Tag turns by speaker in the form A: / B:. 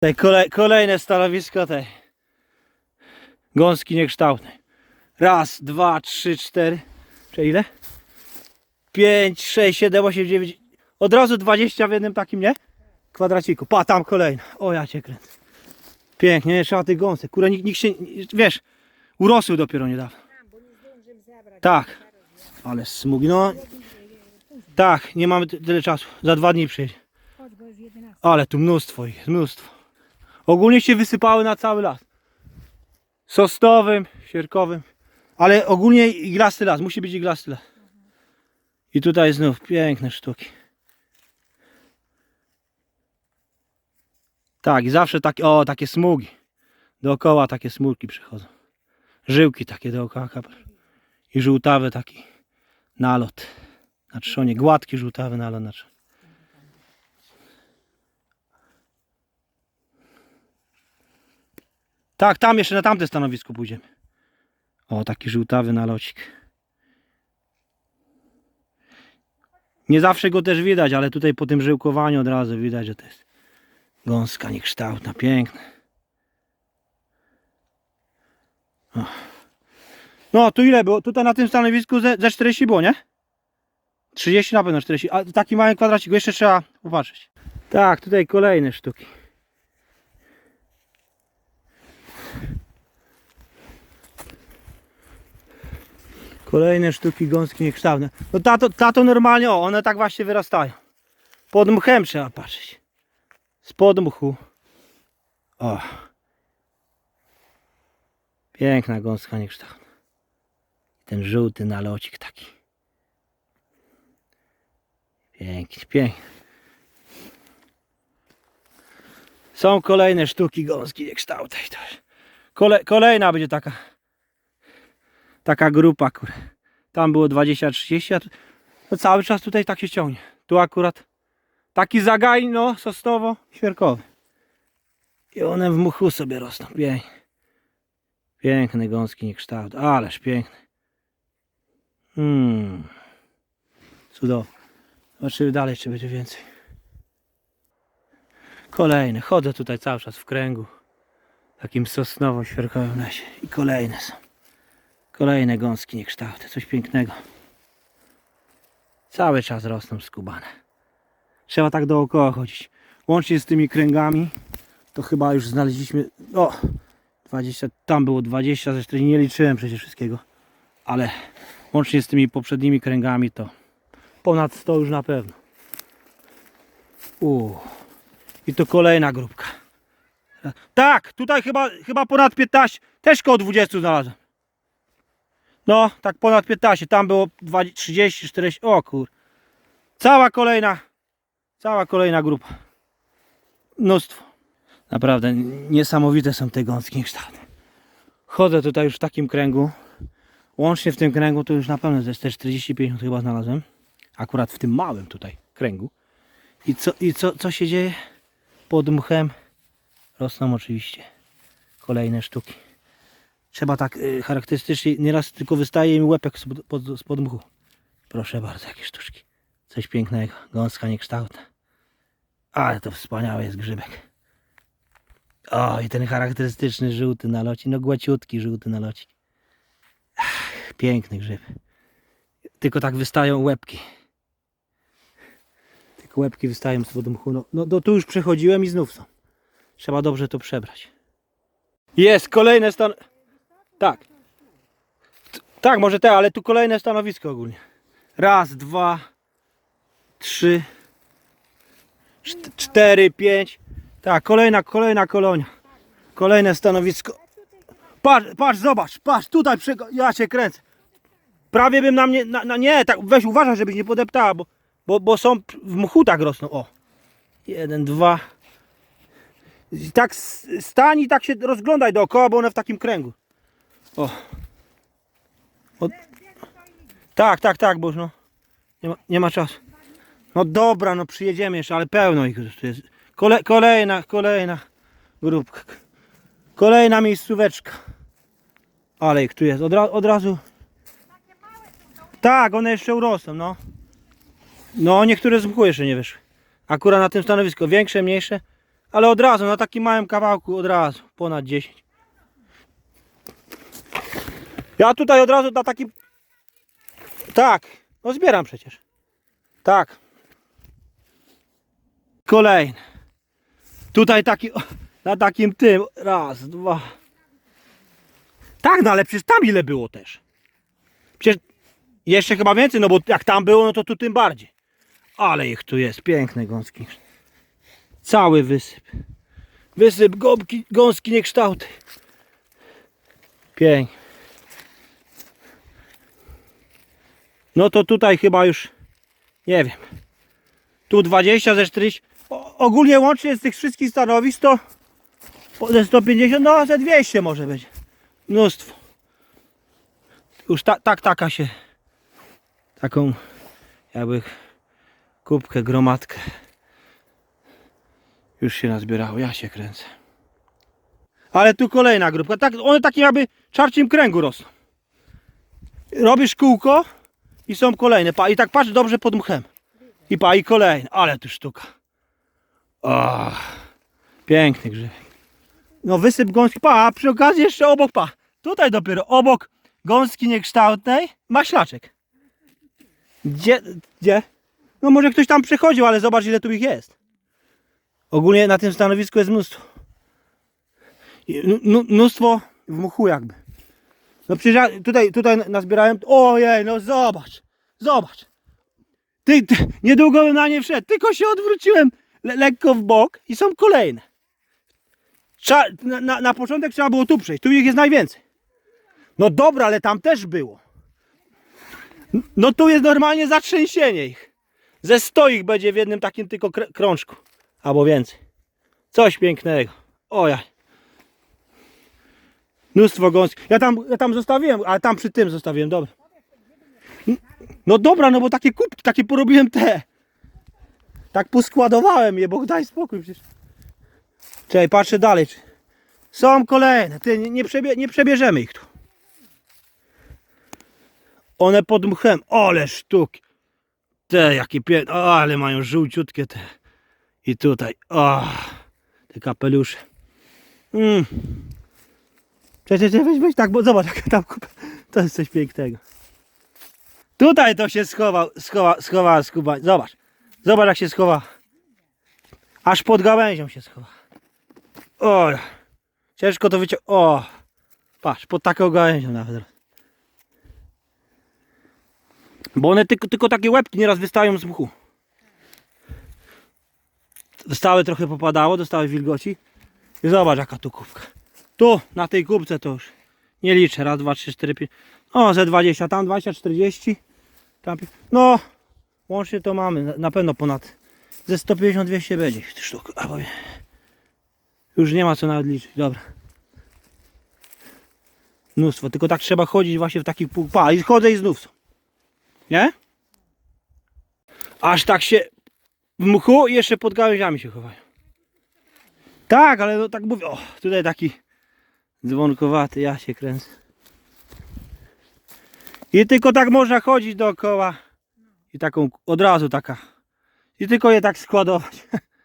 A: Tutaj kolej, kolejne stanowisko tej gąski niekształtnej. Raz, dwa, trzy, cztery. Czy ile? Pięć, sześć, siedem, osiem, dziewięć. Od razu 20 w jednym takim, nie? Kwadraciku. Pa, tam kolejna. O, ja cię kręcę. Pięknie, nie trzeba tych gąsek. Kurde, nikt, nikt się, wiesz, urosły dopiero niedawno. Tak. Ale smugi, no. Tak, nie mamy ty- tyle czasu. Za dwa dni przyjedzie.
B: Chodź, bo już 11.
A: Ale tu mnóstwo ich mnóstwo. Ogólnie się wysypały na cały las. Sosnowym, sierkowym. Ale ogólnie iglasty las, musi być iglasty las. I tutaj znów piękne sztuki. Tak, i zawsze takie, o, takie smugi. Dookoła takie smulki przychodzą. Żyłki takie dookoła. I żółtawy taki nalot na trzonie. Gładki żółtawy nalot na trzonie. Tak, tam jeszcze na tamte stanowisko pójdziemy. O, taki żółtawy nalocik. Nie zawsze go też widać, ale tutaj po tym żyłkowaniu od razu widać, że to jest gąska niekształtna, piękna. No, tu ile było? Tutaj na tym stanowisku ze, ze 40 było, nie? 30 na pewno 40, a taki mały kwadracik, jeszcze trzeba popatrzeć. Tak, tutaj kolejne sztuki. Kolejne sztuki gąski niekształtne. No tato, tato normalnie, o, one tak właśnie wyrastają. Pod mchem trzeba patrzeć. Spod mchu. O. Piękna gąska niekształtna. Ten żółty nalocik taki. Pięknie, pięknie. Są kolejne sztuki gąski niekształtnej. Kole, kolejna będzie taka taka grupa, kur. Tam było 20-30, a no cały czas tutaj tak się ciągnie. Tu akurat taki zagaj, no, sosnowo, świerkowy. I one w muchu sobie rosną, pięknie. Piękne gąski niekształt, ależ piękne. Hmm. Cudowne. Zobaczymy dalej, czy będzie więcej. Kolejne. Chodzę tutaj cały czas w kręgu. Takim sosnowo-świerkowym lesie. I kolejne są. Kolejne gąski niekształtne, coś pięknego. Cały czas rosną skubane. Trzeba tak dookoła chodzić. Łącznie z tymi kręgami, to chyba już znaleźliśmy. O! 20, tam było 20, zresztą nie liczyłem przecież wszystkiego. Ale łącznie z tymi poprzednimi kręgami to ponad 100 już na pewno. Uuu. I to kolejna grupka. Tak, tutaj chyba, chyba ponad 15, też koło 20 znalazłem. No, tak ponad 15. Tam było 20, 30, 40. O kur. Cała kolejna, cała kolejna grupa. Mnóstwo. Naprawdę niesamowite są te gąski kształty. Chodzę tutaj już w takim kręgu. Łącznie w tym kręgu to już na pewno jest te 40-50 chyba znalazłem. Akurat w tym małym tutaj kręgu. I co, i co, co się dzieje? Pod mchem rosną oczywiście kolejne sztuki. Trzeba tak y, charakterystycznie, nieraz tylko wystaje mi łepek spod, pod, spod mchu. Proszę bardzo, jakie sztuczki. Coś pięknego, gąska niekształtna. Ale to wspaniały jest grzybek. O, i ten charakterystyczny żółty nalocik, no głaciutki żółty nalocik. Piękny grzyb. Tylko tak wystają łebki. Tylko łebki wystają spod mchu. No, no, no tu już przechodziłem i znów są. Trzeba dobrze to przebrać. Jest kolejne stan... Tak. Tak, może te, ale tu kolejne stanowisko ogólnie. Raz, dwa, trzy, czt- cztery, pięć. Tak, kolejna, kolejna kolonia. Kolejne stanowisko. Patrz, patrz, zobacz, patrz, tutaj ja się kręcę. Prawie bym na mnie, na, na nie, tak, weź uważaj, żebyś nie podeptała, bo, bo, bo są w mchu tak rosną, o. Jeden, dwa. I tak stań i tak się rozglądaj dookoła, bo one w takim kręgu. O. Tak, tak, tak, bo już no. Nie ma, nie ma czasu. No dobra, no przyjedziemy jeszcze, ale pełno ich tu jest. Kole, kolejna, kolejna grupka. Kolejna miejscóweczka. Ale ich tu jest. Od, od razu. Tak, one jeszcze urosną, no. No, niektóre z mchu jeszcze nie wyszły. Akurat na tym stanowisku. Większe, mniejsze, Ale od razu, na takim małym kawałku od razu, ponad 10. Ja tutaj od razu na takim... Tak, no zbieram przecież. Tak. Kolejny. Tutaj taki, na takim tym, raz, dwa. Tak, no ale przecież tam ile było też. Przecież jeszcze chyba więcej, no bo jak tam było, no to tu tym bardziej. Ale ich tu jest, piękne gąski. Cały wysyp. Wysyp gąbki, gąski niekształty. Pięknie. No to tutaj chyba już, nie wiem, tu 20 ze 40. O, ogólnie łącznie z tych wszystkich stanowisk to ze 150, no ze 200 może być. Mnóstwo. Już ta, tak taka się, taką jakby kubkę, gromadkę już się nazbierało. Ja się kręcę. Ale tu kolejna grupka. Tak, one takim jakby czarcim kręgu rosną. Robisz kółko i są kolejne. Pa, I tak patrz dobrze pod mchem. I pa, i kolejne. Ale tu sztuka. Piękny grzybek. No wysyp gąski. Pa, a przy okazji jeszcze obok, pa. Tutaj dopiero obok gąski niekształtnej maślaczek. Gdzie, gdzie? No może ktoś tam przechodził, ale zobacz ile tu ich jest. Ogólnie na tym stanowisku jest mnóstwo. Mnóstwo w muchu jakby. No przecież ja tutaj, tutaj nazbierałem. Ojej, no zobacz. Zobacz. Ty, ty, niedługo bym na nie wszedł. Tylko się odwróciłem le, lekko w bok i są kolejne. Trza, na, na, na początek trzeba było tu przejść. Tu ich jest najwięcej. No dobra, ale tam też było. No tu jest normalnie zatrzęsienie ich. Ze sto ich będzie w jednym takim tylko krążku. Albo więcej. Coś pięknego. Ojaj. Mnóstwo gąski. Ja tam, ja tam zostawiłem, ale tam przy tym zostawiłem, dobra. No dobra, no bo takie kubki, takie porobiłem te. Tak poskładowałem je, bo daj spokój przecież. Czekaj, patrzę dalej. Są kolejne. Ty, nie, przebie, nie przebierzemy ich tu. One pod mchem. Ole sztuki. Te jakie piękne. O, ale mają żółciutkie te. I tutaj. O, te kapelusze. Mm. Cześć, cześć, weź, weź tak, bo zobacz, jak tam kupa. To jest coś pięknego. Tutaj to się schował, schowa, schowała skuba. Zobacz. Zobacz jak się schowa. Aż pod gałęzią się schowa. O, ciężko to wyciągnąć. O, patrz, pod taką gałęzią nawet. Bo one tylko, tylko takie łebki nieraz wystają z mchu. Stałe trochę popadało, dostały wilgoci. I zobacz jaka tu kubka. Tu, na tej kubce to już nie liczę. Raz, dwa, trzy, cztery, pięć. O, ze 20, tam 20, 40. Tam, no, łącznie to mamy na- pewno ponad ze 150-200 będzie sztuk. A powiem. Już nie ma co nawet liczyć, dobra. Mnóstwo, tylko tak trzeba chodzić właśnie w takich pół. Pa, i chodzę i znów są. Nie? Aż tak się w mchu jeszcze pod gałęziami się chowają. Tak, ale no tak mówię. O, tutaj taki dzwonkowaty, ja się kręcę. I tylko tak można chodzić dookoła. I taką od razu taka. I tylko je tak składować.